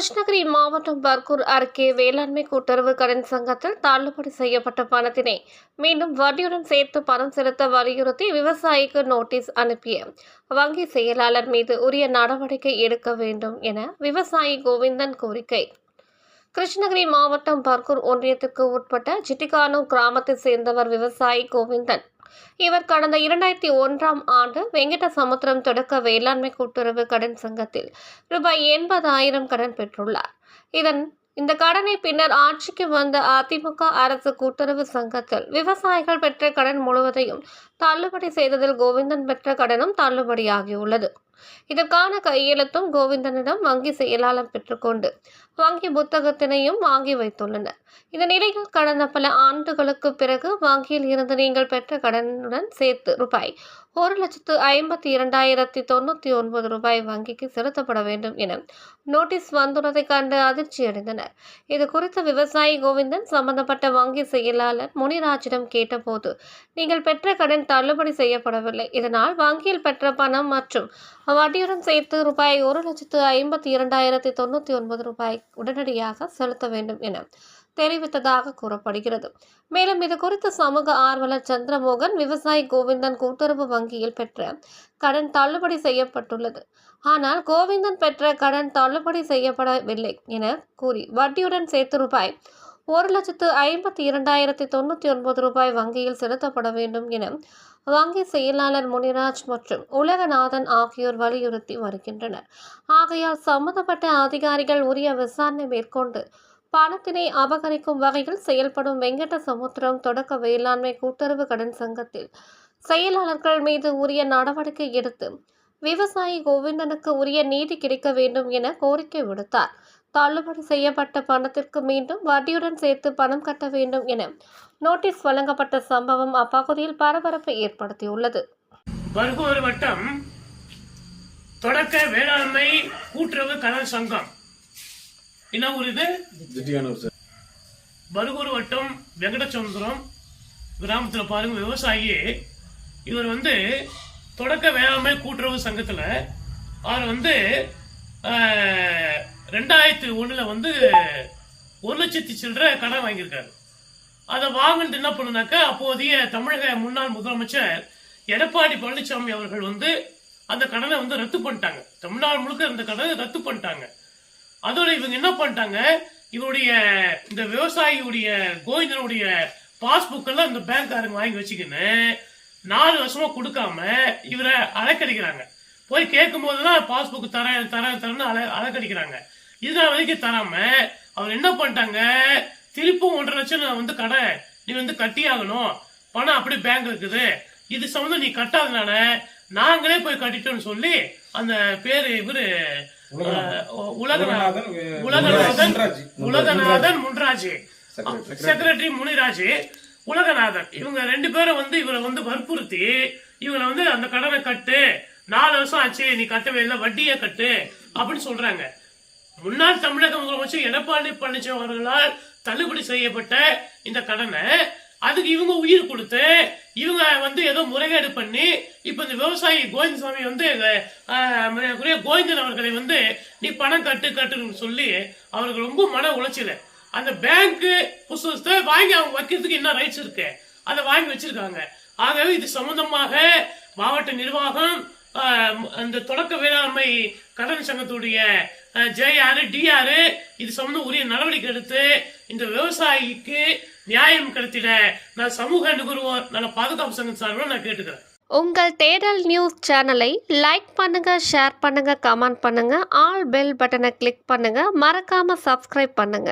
கிருஷ்ணகிரி மாவட்டம் பர்கூர் அருகே வேளாண்மை கூட்டுறவு கடன் சங்கத்தில் தள்ளுபடி செய்யப்பட்ட பணத்தினை மீண்டும் வட்டியுடன் சேர்த்து பணம் செலுத்த வலியுறுத்தி விவசாயிக்கு நோட்டீஸ் அனுப்பிய வங்கி செயலாளர் மீது உரிய நடவடிக்கை எடுக்க வேண்டும் என விவசாயி கோவிந்தன் கோரிக்கை. கிருஷ்ணகிரி மாவட்டம் பர்கூர் ஒன்றியத்துக்கு உட்பட்ட சிட்டிகானு கிராமத்தைச் சேர்ந்தவர் விவசாயி கோவிந்தன். இவர் கடந்த இரண்டாயிரத்தி ஒன்றாம் ஆண்டு வெங்கடசமுத்திரம் தொடக்க வேளாண்மை கூட்டுறவு கடன் சங்கத்தில் ரூபாய் எண்பதாயிரம் கடன் பெற்றுள்ளார். இதன் இந்த கடனை பின்னர் ஆட்சிக்கு வந்த அதிமுக அரசு கூட்டுறவு சங்கத்தில் விவசாயிகள் பெற்ற கடன் முழுவதையும் தள்ளுபடி செய்ததில் கோவிந்தன் பெற்ற கடனும் தள்ளுபடியாகியுள்ளது. இதற்கான கையெழுத்தும் கோவிந்தனிடம் வங்கி செயலாளர் பெற்றுக்கொண்டு வங்கி புத்தகத்தினையும் வாங்கி வைத்துள்ளனர். இந்த நிலையில் கடந்த பல ஆண்டுகளுக்கு பிறகு வங்கியில் இருந்து நீங்கள் பெற்ற கடனுடன் சேர்த்து ரூபாய் ஒரு லட்சத்து ஐம்பத்தி இரண்டாயிரத்தி தொண்ணூற்றி ஒன்பது ரூபாய் வங்கிக்கு செலுத்தப்பட வேண்டும் என நோட்டீஸ் வந்துள்ளதை கண்டு அதிர்ச்சியடைந்தனர் இது குறித்து விவசாயி கோவிந்தன் சம்பந்தப்பட்ட வங்கி செயலாளர் முனிராஜிடம் கேட்டபோது நீங்கள் பெற்ற கடன் தள்ளுபடி செய்யப்படவில்லை. இதனால் வங்கியில் பெற்ற பணம் மற்றும் வட்டியுடன் சேர்த்து ரூபாய் ஒரு லட்சத்து ஐம்பத்தி இரண்டாயிரத்தி தொண்ணூற்றி ஒன்பது ரூபாய் உடனடியாக செலுத்த வேண்டும் என தெரிவித்ததாக கூறப்படுகிறது. மேலும் இது குறித்து சமூக ஆர்வலர் சந்திரமோகன் விவசாயி கோவிந்தன் கூட்டுறவு வங்கியில் பெற்ற கடன் தள்ளுபடி செய்யப்பட்டுள்ளது. ஆனால் கோவிந்தன் பெற்ற கடன் தள்ளுபடி செய்யப்படவில்லை என கூறி வட்டியுடன் சேர்த்து ரூபாய் ஒரு லட்சத்து ஐம்பத்தி இரண்டாயிரத்தி தொண்ணூற்றி ஒன்பது ரூபாய் வங்கியில் செலுத்தப்பட வேண்டும் என வங்கி செயலாளர் முனிராஜ் மற்றும் உலகநாதன் ஆகியோர் வலியுறுத்தி வருகின்றனர். ஆகையால் சம்பந்தப்பட்ட அதிகாரிகள் உரிய விசாரணை மேற்கொண்டு பணத்தினை அபகரிக்கும் வகையில் செயல்படும் வெங்கட சமுத்திரம் தொடக்க வேளாண்மை கூட்டுறவு கடன் சங்கத்தில் செயலாளர்கள் மீது உரிய நடவடிக்கை எடுத்து விவசாயி கோவிந்தனுக்கு உரிய நீதி கிடைக்க வேண்டும் என கோரிக்கை விடுத்தார். தள்ளுபடி செய்யப்பட்ட பணத்திற்கு மீண்டும் வட்டியுடன் சேர்த்து பணம் கட்ட வேண்டும் என நோட்டீஸ் வழங்கப்பட்ட சம்பவம் அப்பகுதியில் பரபரப்பை ஏற்படுத்தியுள்ளது. பர்கூர் வட்டம் தொடக்க வேளாண்மை கூட்டுறவு கடன் சங்கம். என்ன ஊர் இது? பர்கூர் வட்டம் வெங்கடச்சமுத்திரம் கிராமத்துல பாருங்க விவசாயி. இவர் வந்து தொடக்க வேளாண்மை கூட்டுறவு சங்கத்துல அவர் வந்து ஆஹ், ரெண்டாயிரத்தி ஒண்ணுல வந்து ஒரு லட்சத்தி சில்லற கடன் வாங்கியிருக்காரு. அதை வாங்கிட்டு என்ன பண்ணுனாக்கா அப்போதைய தமிழக முன்னாள் முதலமைச்சர் எடப்பாடி பழனிசாமி அவர்கள் வந்து அந்த கடனை வந்து ரத்து பண்ணிட்டாங்க. தமிழ்நாடு முழுக்க அந்த கடனை ரத்து பண்ணிட்டாங்க. அதோட இவங்க என்ன பண்ணிட்டாங்க இவருடைய இந்த விவசாயியுடைய கோவிந்தனுடைய பாஸ்புக் எல்லாம் இந்த பேங்க்காரங்க வாங்கி வச்சுக்கின்னு நாலு வருஷமா கொடுக்காம இவரை அலக்கடிக்கிறாங்க. போய் கேட்கும் போதுதான் பாஸ்புக் தரேன் தரேன் தரேன்னு அல அலக்கடிக்கிறாங்க. இதனால வரைக்கும் தராம அவர் என்ன பண்ணிட்டாங்க? திருப்பும் ஒன்றரை லட்சம் நான் வந்து கடை. நீ வந்து கட்டி ஆகணும். பணம் அப்படி பேங்க் இருக்குது. இது சம்மந்தம் நீ கட்டாதனால நாங்களே போய் கட்டிட்டோம்னு சொல்லி அந்த பேரு இவரு உலகநாதன். உலகநாதன். உலகநாதன் முன்ராஜ். செக்ரட்டரி முனிராஜ். உலகநாதன். இவங்க ரெண்டு பேரும் வந்து இவரை வந்து வற்புறுத்தி இவங்களை வந்து அந்த கடனை கட்டு. நாலு வருஷம் ஆச்சு நீ கட்டவே இல்லை வட்டியே கட்டு அப்படின்னு சொல்றாங்க. முன்னாள் தமிழக முதலமைச்சர் எடப்பாடி பழனிசாமி அவர்களால் தள்ளுபடி செய்யப்பட்ட இந்த கடனை அதுக்கு இவங்க உயிர் கொடுத்து இவங்க வந்து ஏதோ முறைகேடு பண்ணி இப்ப இந்த விவசாயி கோவிந்தசாமி வந்து கோவிந்தன் அவர்களை வந்து நீ பணம் கட்டு கட்டுன்னு சொல்லி அவருக்கு ரொம்ப மன உளைச்சல. அந்த பேங்க் புஸ்தகத்தை வாங்கி அவங்க வைக்கிறதுக்கு என்ன ரைட்ஸ் இருக்கு? அதை வாங்கி வச்சிருக்காங்க. ஆகவே இது சம்பந்தமாக மாவட்ட நிர்வாகம் அந்த தொடக்க வேளாண்மை கடன் சங்கத்துடைய ஜேஆர் டிஆர் இது சம்பந்தம் உரிய நடவடிக்கை எடுத்து இந்த விவசாயிக்கு நியாயம் கிடைத்திட நான் சமூக நுகர்வோர் நல்ல பாதுகாப்பு சங்கம் சார்பில் நான் கேட்டுக்கிறேன். உங்கள் தேடல் நியூஸ் சேனலை லைக் பண்ணுங்க ஷேர் பண்ணுங்க கமெண்ட் பண்ணுங்க ஆல் பெல் பட்டனை கிளிக் பண்ணுங்க மறக்காம சப்ஸ்கிரைப் பண்ணுங்க.